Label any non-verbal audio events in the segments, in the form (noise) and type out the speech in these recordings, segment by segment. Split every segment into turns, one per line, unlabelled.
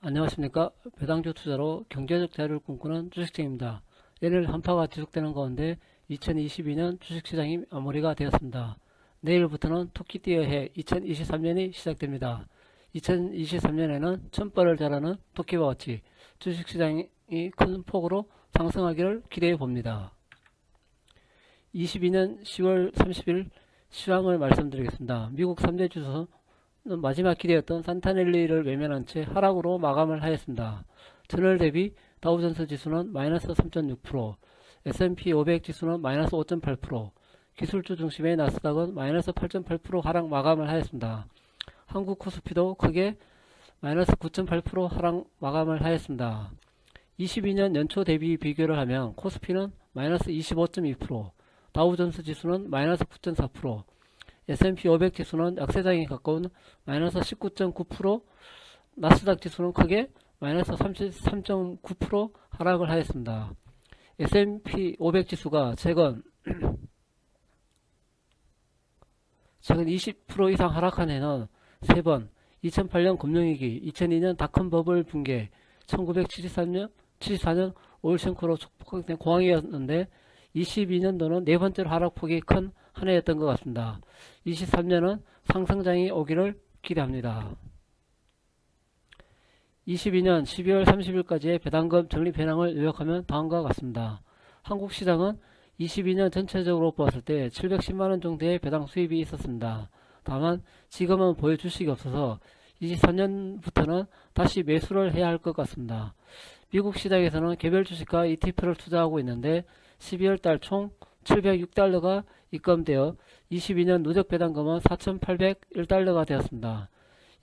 안녕하십니까. 배당주 투자로 경제적 자유를 꿈꾸는 주식쟁입니다. 내일 한파가 지속되는 가운데 2022년 주식시장이 마무리가 되었습니다. 내일부터는 토끼띠의 해 2023년이 시작됩니다. 2023년에는 천벌을 자라는 토끼와 같이 주식시장이 큰 폭으로 상승하기를 기대해 봅니다. 22년 10월 30일 시황을 말씀드리겠습니다. 미국 3대 주소는 마지막 기대였던 산타넬리를 외면한 채 하락으로 마감을 하였습니다. 전월 대비 다우존스 지수는 마이너스 3.6%, S&P 500 지수는 마이너스 5.8%, 기술주 중심의 나스닥은 마이너스 8.8% 하락 마감을 하였습니다. 한국 코스피도 크게 마이너스 9.8% 하락 마감을 하였습니다. 22년 연초 대비 비교를 하면 코스피는 마이너스 25.2%, 다우존스 지수는 마이너스 9.4%, S&P 500 지수는 약세장에 가까운 마이너스 19.9%, 나스닥 지수는 크게 마이너스 33.9% 하락을 하였습니다. S&P 500 지수가 최근 (clears throat) 최근 20% 이상 하락한 해는 3번 2008년 금융위기, 2002년 닷컴 버블 붕괴, 1973년 74년 오일싱크로 축복된 공황이었는데 22년도는 네 번째로 하락폭이 큰 한 해였던 것 같습니다. 23년은 상승장이 오기를 기대합니다. 22년 12월 30일까지의 배당금 적립 현황을 요약하면 다음과 같습니다. 한국 시장은 22년 전체적으로 보았을 때 710만원 정도의 배당 수입이 있었습니다. 다만 지금은 보여 주식이 없어서 23년부터는 다시 매수를 해야 할 것 같습니다. 미국 시장에서는 개별 주식과 ETF를 투자하고 있는데 12월 달 총 706달러가 입금되어 22년 누적 배당금은 4,801달러가 되었습니다.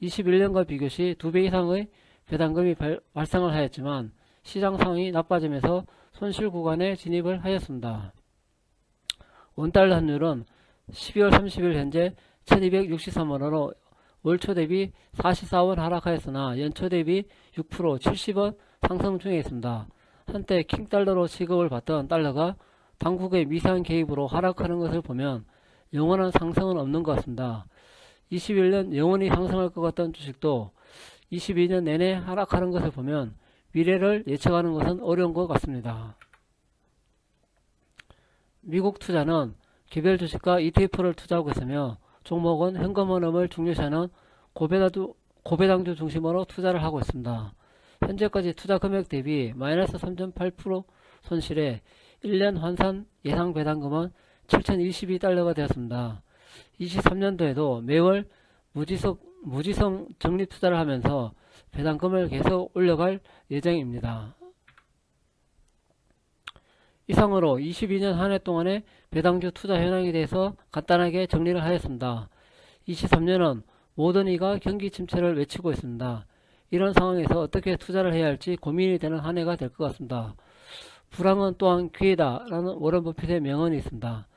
21년과 비교시 2배 이상의 배당금이 발, 발생을 하였지만 시장 상황이 나빠지면서 손실 구간에 진입을 하였습니다. 원달러 환율은 12월 30일 현재 1263원으로 월초 대비 44원 하락하였으나 연초 대비 6% 70원 상승 중에 있습니다. 한때 킹달러로 취급을 받던 달러가 당국의 미세한 개입으로 하락하는 것을 보면 영원한 상승은 없는 것 같습니다. 21년 영원히 상승할 것 같던 주식도 22년 내내 하락하는 것을 보면 미래를 예측하는 것은 어려운 것 같습니다. 미국 투자는 개별 주식과 ETF를 투자하고 있으며 종목은 현금 흐름을 중요시하는 고배당주, 고배당주 중심으로 투자를 하고 있습니다. 현재까지 투자 금액 대비 마이너스 3.8% 손실에 1년 환산 예상 배당금은 7,022달러가 되었습니다. 23년도에도 매월 무지성, 무지성 적립 투자를 하면서 배당금을 계속 올려갈 예정입니다. 이상으로 22년 한 해 동안의 배당주 투자 현황에 대해서 간단하게 정리를 하였습니다. 23년은 모든 이가 경기 침체를 외치고 있습니다. 이런 상황에서 어떻게 투자를 해야 할지 고민이 되는 한 해가 될 것 같습니다. 불황은 또한 기회다 라는 워런 버핏의 명언이 있습니다.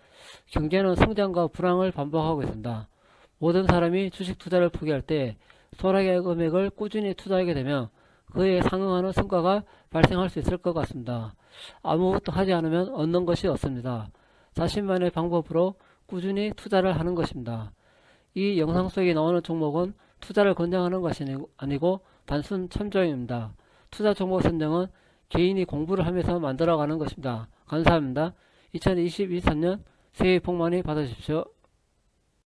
경제는 성장과 불황을 반복하고 있습니다. 모든 사람이 주식 투자를 포기할 때 소액의 금액을 꾸준히 투자하게 되면 그에 상응하는 성과가 발생할 수 있을 것 같습니다. 아무것도 하지 않으면 얻는 것이 없습니다. 자신만의 방법으로 꾸준히 투자를 하는 것입니다. 이 영상 속에 나오는 종목은 투자를 권장하는 것이 아니고 단순 참조입니다. 투자 종목 선정은 개인이 공부를 하면서 만들어가는 것입니다. 감사합니다. 2023년 새해 복 많이 받으십시오.